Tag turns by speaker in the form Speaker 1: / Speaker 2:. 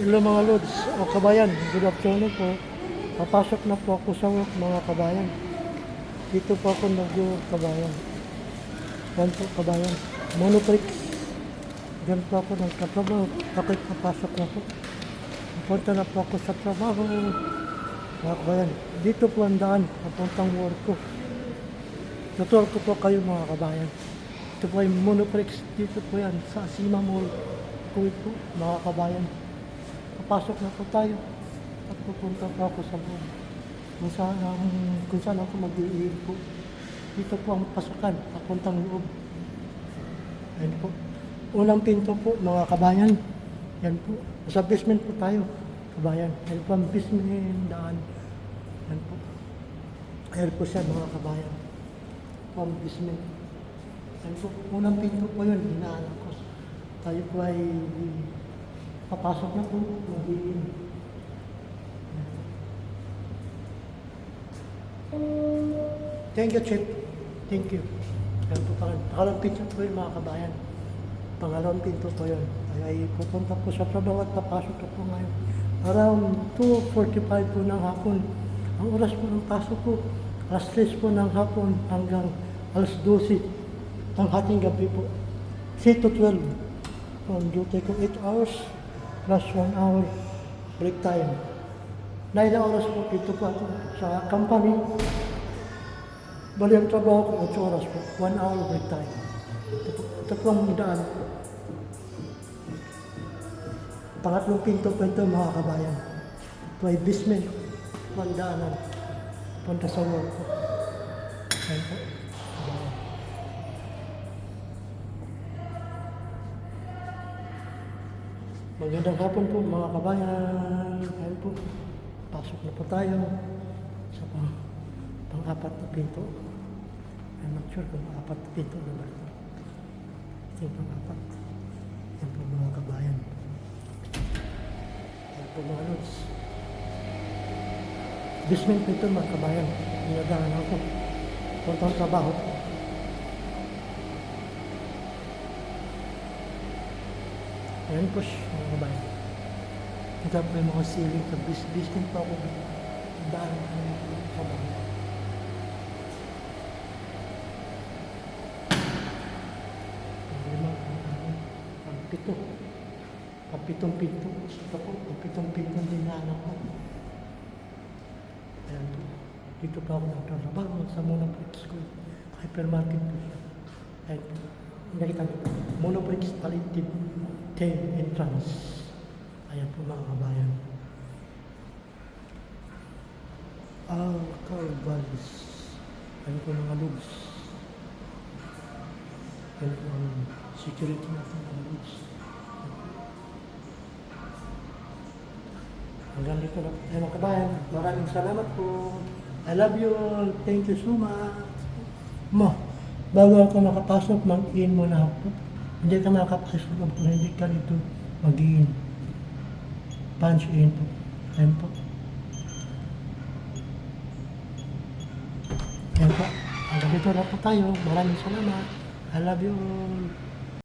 Speaker 1: Hello mga Lods o kabayan, good afternoon po. Papasok na po ako sa work mga kabayan. Dito po ako nag-work kabayan. Yan po kabayan. Monoprix. Diyan po ako nagtatrabaho. Bakit papasok na po? Punta na po ako sa trabaho. Mga kabayan, dito po ang daan. Papuntang work ko. Tutuwag ko po kayo mga kabayan. Ito po yung Monoprix. Dito po yan sa Sima Mall. Kuwait po mga kabayan. Papasok na po tayo. At pupunta po ako sa loob. Kung saan, ang- kung saan ako mag po. Dito po ang pasukan. Papuntang loob. Ayan po. Unang pinto po mga kabayan. Yan po. Sa basement po tayo. Kabayan. Yan po ang basement daan. Yan po. Ayan po siya mga kabayan. Ang basement. Yan po. Unang pinto po yun. Hinaanak ko. Tayo po ay papasok na po. Magiging. Thank you, Chip. Thank you. Yan po pa. Pangalawang pinto po yun mga kabayan. Pangalawang pinto po yun. Ay, ay pupunta po sa trabaho at papasok na po ngayon. Around 2.45 po ng hapon. Ang oras po ng pasok ko, alas 3 po ng hapon hanggang alas 12 ng hating gabi po. 3 to 12. Ang duty ko 8 hours plus 1 hour break time. 9 oras po dito po ako sa company. Bali ang trabaho ko 8 oras po. 1 hour break time. Ang daan po. Pangatlong pinto po ito mga kabayan. Ito ay basement. Ito ang daanan. Punta sa work po. Ayan po. Magandang hapon po mga kabayan. Ayan po. Pasok na po tayo sa pang, pang-apat na pinto. I'm not sure kung apat na pinto na ba ito. Ito yung pang-apat. Po mga kabayan. Ayan po mga lods. Basement po ito mga kabayan. Inadahan ako. Puntang trabaho po. Ayan po mga kabayan. Ito po yung mga ceiling sa bis basement po ako. Trabaho. Ang lima, ang anim, ang pito. Ang pitong pinto. Ito po, ang pitong pinto din na anak ko. Ayan po. Dito pa ako nagtatrabaho sa Monoprix ko. Hypermarket po siya. Ayan po. Nakita niyo po. Monoprix Palliative Care Entrance. Ayan po mga kabayan. Alcar Vallis. Ayan po mga lugs. Ayan po ang security natin mga lugs. Hanggang dito na po tayo mga kabayan. Maraming salamat po. I love you all. Thank you so much. Mo, bago ako makapasok, mag-in muna ako. Hindi ka makapasok kung hindi ka dito mag-in. Punch in po. Ayan po. Ayan po. Hanggang dito na po tayo. Maraming salamat. I love you.